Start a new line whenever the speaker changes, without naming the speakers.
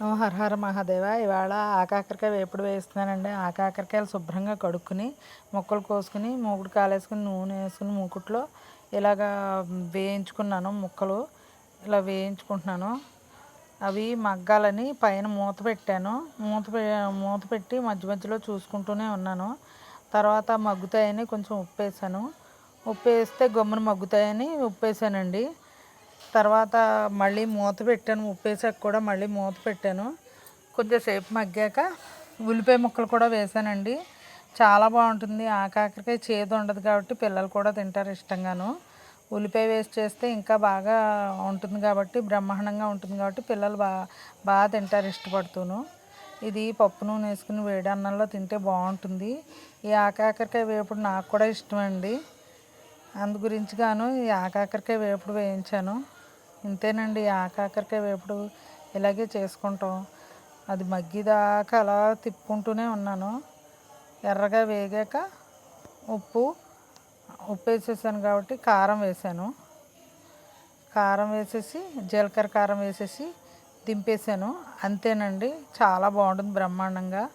ఓ హరహర మహాదేవ. ఇవాళ ఆకాకరకాయ వేపుడు వేస్తున్నానండి. ఆకాకరకాయలు శుభ్రంగా కడుక్కుని ముక్కలు కోసుకుని మూకుడు కాలేసుకుని నూనె వేసుకుని మూకుట్లో ఇలాగా వేయించుకున్నాను ముక్కలు. ఇలా వేయించుకుంటున్నాను. అవి మగ్గాలని పైన మూత పెట్టాను. మూత పె మూత పెట్టి మధ్య మధ్యలో చూసుకుంటూనే ఉన్నాను. తర్వాత మగ్గుతాయని కొంచెం ఉప్పు వేసాను ఉప్పు వేస్తే గమ్మున మగ్గుతాయని ఉప్పు వేసానండి తర్వాత మళ్ళీ మూత పెట్టాను ఉప్పేసాక కూడా మళ్ళీ మూత పెట్టాను. కొంచెంసేపు మగ్గాక ఉల్లిపాయ ముక్కలు కూడా వేసానండి. చాలా బాగుంటుంది. ఆకాకరికాయ చేదు ఉండదు కాబట్టి పిల్లలు కూడా తింటారు ఇష్టంగాను. ఉల్లిపాయ వేసి చేస్తే ఇంకా బాగా ఉంటుంది కాబట్టి బ్రహ్మాండంగా ఉంటుంది కాబట్టి పిల్లలు బాగా బాగా తింటారు ఇష్టపడుతూను. ఇది పప్పు నూనె వేసుకుని వేడి అన్నంలో తింటే బాగుంటుంది. ఈ ఆకాకరకాయ వేపుడు నాకు కూడా ఇష్టమండి. అందు గురించి గాను ఈ ఆకాకరకాయ వేపుడు వేయించాను. ఇంతేనండి ఈ ఆకాకరకాయ వేపుడు ఇలాగే చేసుకుంటాం. అది మగ్గిదాకా అలా తిప్పుకుంటూనే ఉన్నాను. ఎర్రగా వేగాక ఉప్పు ఉప్పు వేసేసాను కాబట్టి కారం వేసాను. కారం వేసేసి జీలకర్ర కారం వేసేసి దింపేసాను. అంతేనండి చాలా బాగుంటుంది బ్రహ్మాండంగా.